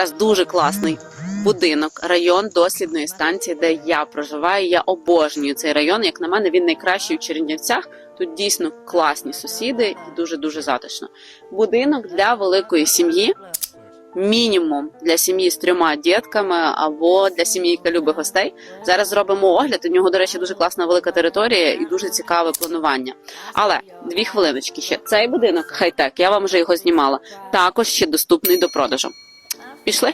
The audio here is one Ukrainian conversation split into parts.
Зараз дуже класний будинок, район дослідної станції, де я проживаю. Я обожнюю цей район. Як на мене, він найкращий у Чернівцях. Тут дійсно класні сусіди і дуже дуже затишно. Будинок для великої сім'ї. Мінімум для сім'ї з трьома дітками або для сім'ї, яка любить гостей. Зараз зробимо огляд. У нього, до речі, дуже класна велика територія і дуже цікаве планування. Але дві хвилиночки ще. Цей будинок хай-тек, я вам вже його знімала. Також ще доступний до продажу. Пішли.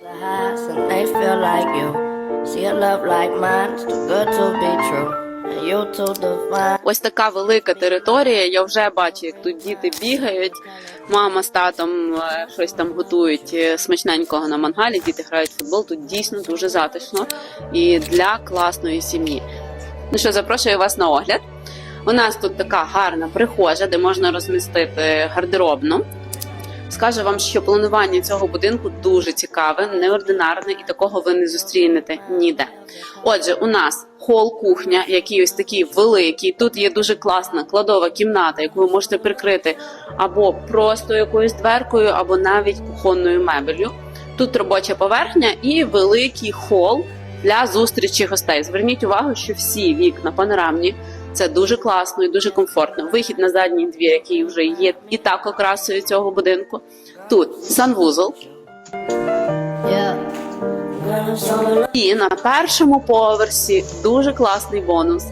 Ось така велика територія. Я вже бачу, як тут діти бігають. Мама з татом е, щось там готують е, смачненького на мангалі. Діти грають в футбол. Тут дійсно дуже затишно і для класної сім'ї. Ну що, запрошую вас на огляд. У нас тут така гарна прихожа, де можна розмістити гардеробну. Скажу вам, що планування цього будинку дуже цікаве, неординарне, і такого ви не зустрінете ніде. Отже, у нас хол, кухня, який ось такий великий. Тут є дуже класна кладова кімната, яку ви можете прикрити або просто якоюсь дверкою, або навіть кухонною мебелью. Тут робоча поверхня і великий хол для зустрічі гостей. Зверніть увагу, що всі вікна панорамні. Це дуже класно і дуже комфортно. Вихід на задній двір, який вже є і так окрасою цього будинку. Тут санвузол. І на першому поверсі дуже класний бонус.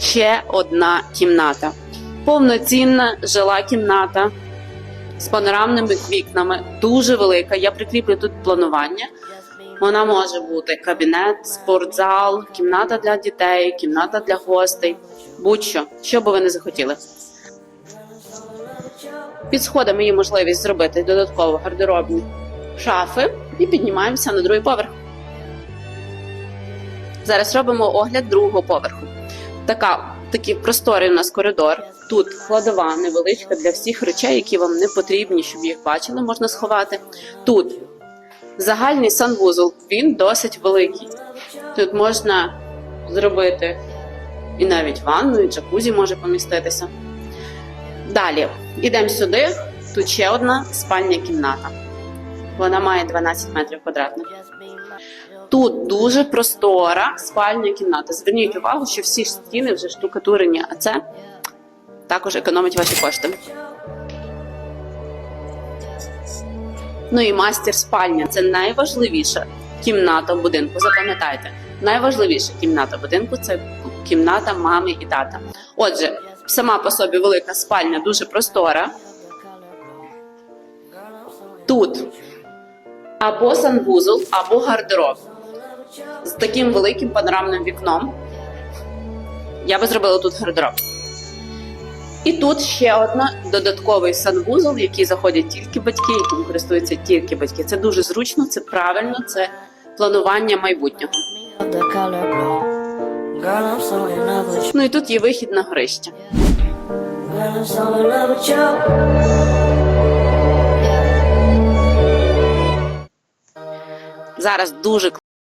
Ще одна кімната. Повноцінна жила кімната з панорамними вікнами, дуже велика. Я прикріплю тут планування. Вона може бути кабінет, спортзал, кімната для дітей, кімната для гостей. Будь-що, що би ви не захотіли. Під сходами є можливість зробити додатково гардеробні шафи і піднімаємося на другий поверх. Зараз робимо огляд другого поверху. Така, такий просторий у нас коридор. Тут кладова невеличка для всіх речей, які вам не потрібні, щоб їх бачили, можна сховати. Тут загальний санвузол, він досить великий. Тут можна зробити і навіть ванну, і джакузі може поміститися. Далі йдемо сюди. Тут ще одна спальня кімната. Вона має 12 метрів квадратних. Тут дуже простора спальня кімната. Зверніть увагу, що всі стіни вже штукатурені, а це також економить ваші кошти. Ну і мастер спальня це найважливіша кімната в будинку. Запам'ятайте, найважливіша кімната будинку це кімната мами і тата. Отже, сама по собі велика спальня дуже простора. Тут або санвузол, або гардероб з таким великим панорамним вікном. Я би зробила тут гардероб. І тут ще одна додатковий санвузол, який заходять тільки батьки, яким користуються тільки батьки. Це дуже зручно, це правильно, це планування майбутнього. Ну і тут є вихід на горище. Зараз дуже